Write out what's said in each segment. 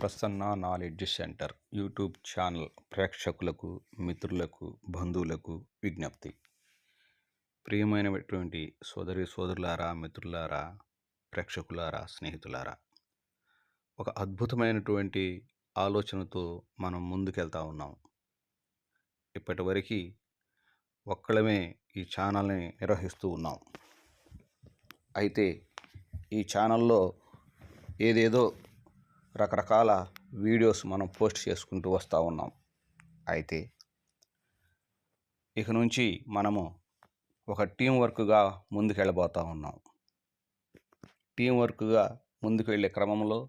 Prasanna knowledge centre YouTube channel ప్రేక్షకులకు మిత్రులకు బంధువులకు విజ్ఞప్తి. ప్రియమైనటువంటి సోదరి సోదరులారా మిత్రులారా ప్రేక్షకులారా స్నేహితులారా ఒక అద్భుతమైనటువంటి ఆలోచనతో మనం ముందుకెళ్తా ఉన్నాం. ఇప్పటివరకు ఒక్కడమే ఈ ఛానల్ని నిర్వహిస్తూ ఉన్నాం. అయితే ఈ ఛానల్లో ఏదేదో రకరకాల వీడియోస్ మనం పోస్ట్ చేసుకుంటూ వస్తూ ఉన్నాం. అయితే ఇక నుంచి మనము ఒక టీం వర్క్గా ముందుకెళ్ళబోతూ ఉన్నాం. టీం వర్క్గా ముందుకు వెళ్ళే క్రమంలో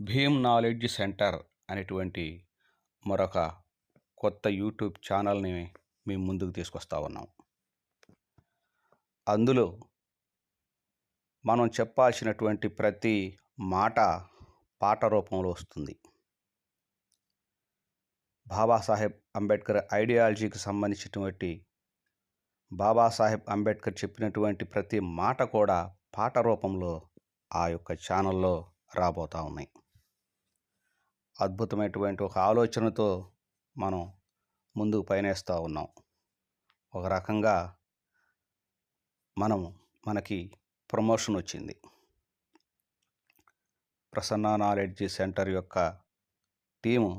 భీమ్ నాలెడ్జ్ సెంటర్ అనేటువంటి మరొక కొత్త యూట్యూబ్ ఛానల్ని మేము ముందుకు తీసుకొస్తా ఉన్నాం. అందులో మనం చెప్పాల్సినటువంటి ప్రతి మాట పాట రూపంలో వస్తుంది. బాబాసాహెబ్ అంబేద్కర్ ఐడియాలజీకి సంబంధించినటువంటి బాబాసాహెబ్ అంబేద్కర్ చెప్పినటువంటి ప్రతి మాట కూడా పాట రూపంలో ఆ యొక్క ఛానల్లో రాబోతూ ఉన్నాయి. అద్భుతమైనటువంటి ఒక ఆలోచనతో మనం ముందుకు పయనేస్తూ ఉన్నాం. ఒక రకంగా మనం మనకి ప్రమోషన్ వచ్చింది. ప్రసన్న నాలెడ్జ్ సెంటర్ యొక్క టీము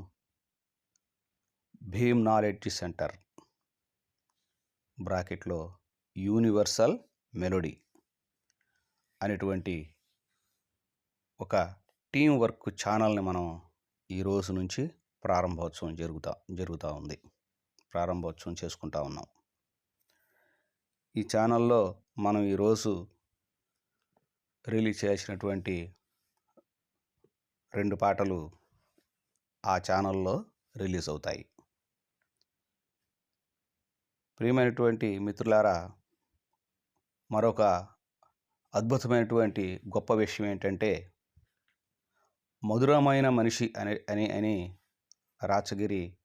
భీమ్ నాలెడ్జ్ సెంటర్ బ్రాకెట్లో యూనివర్సల్ మెలోడీ అనేటువంటి ఒక టీం వర్క్ ఛానల్ని మనం ఈ రోజు నుంచి ప్రారంభోత్సవం జరుగుతా జరుగుతూ ఉంది. ప్రారంభోత్సవం చేసుకుంటా ఉన్నాం. ఈ ఛానల్లో మనం ఈరోజు రిలీజ్ చేసినటువంటి రెండు పాటలు ఆ ఛానల్లో రిలీజ్ అవుతాయి. ప్రియమైనటువంటి మిత్రులారా మరొక అద్భుతమైనటువంటి గొప్ప విషయం ఏంటంటే మధురమైన మనిషి అని అని అని రాచగిరి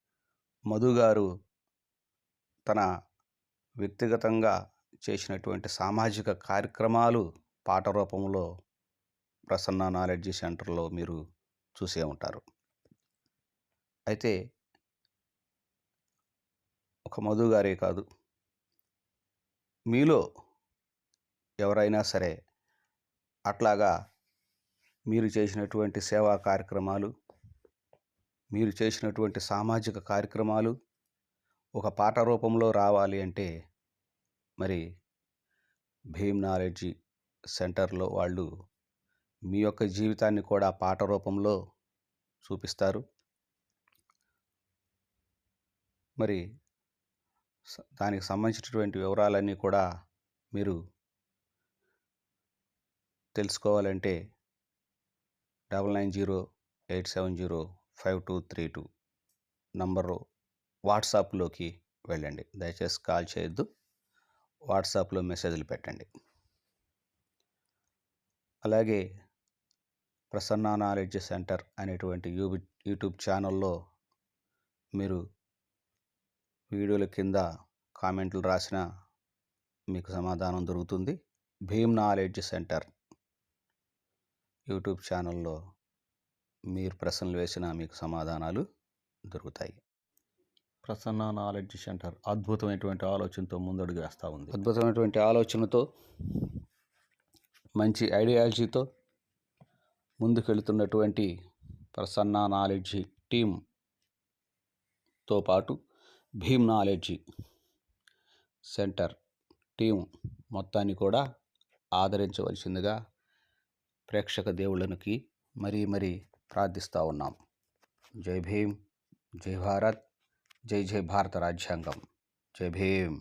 మధు గారు తన వ్యక్తిగతంగా చేసినటువంటి సామాజిక కార్యక్రమాలు పాట రూపంలో ప్రసన్న నాలెడ్జ్ సెంటర్లో మీరు చూసే ఉంటారు. అయితే ఒక మధు గారే కాదు. మీలో ఎవరైనా సరే అట్లాగా మీరు చేసినటువంటి సేవా కార్యక్రమాలు మీరు చేసినటువంటి సామాజిక కార్యక్రమాలు ఒక పాట రూపంలో రావాలి అంటే మరి భీమ్ నాలెడ్జి సెంటర్లో వాళ్ళు మీ యొక్క జీవితాన్ని కూడా పాట రూపంలో చూపిస్తారు. మరి దానికి సంబంధించినటువంటి వివరాలన్నీ కూడా మీరు తెలుసుకోవాలంటే double nine zero eight seven zero five two three two number వాట్సాప్లోకి వెళ్ళండి. దయచేసి కాల్ చేయొద్దు. వాట్సాప్లో మెసేజ్లు పెట్టండి. అలాగే ప్రసన్న నాలెడ్జ్ సెంటర్ అనేటువంటి యూ యూట్యూబ్ ఛానల్లో మీరు వీడియోల కింద కామెంట్లు రాసిన మీకు సమాధానం దొరుకుతుంది. భీమ్ నాలెడ్జ్ సెంటర్ యూట్యూబ్ ఛానల్లో మీరు ప్రశ్నలు వేసిన మీకు సమాధానాలు దొరుకుతాయి. ప్రసన్న నాలెడ్జ్ సెంటర్ అద్భుతమైనటువంటి ఆలోచనతో ముందడుగు వేస్తూ ఉంది. అద్భుతమైనటువంటి ఆలోచనతో మంచి ఐడియాలజీతో ముందుకెళ్తున్నటువంటి ప్రసన్న నాలెడ్జి టీంతో పాటు భీమ్ నాలెడ్జి సెంటర్ టీం మొత్తాన్ని కూడా ఆదరించవలసిందిగా ప్రేక్షక దేవుళ్ళనికి మరీ మరీ ప్రార్థిస్తూ ఉన్నాం. జై భీమ్ జై భారత్ జై జై భారత రాజ్యాంగం. జై భీమ్.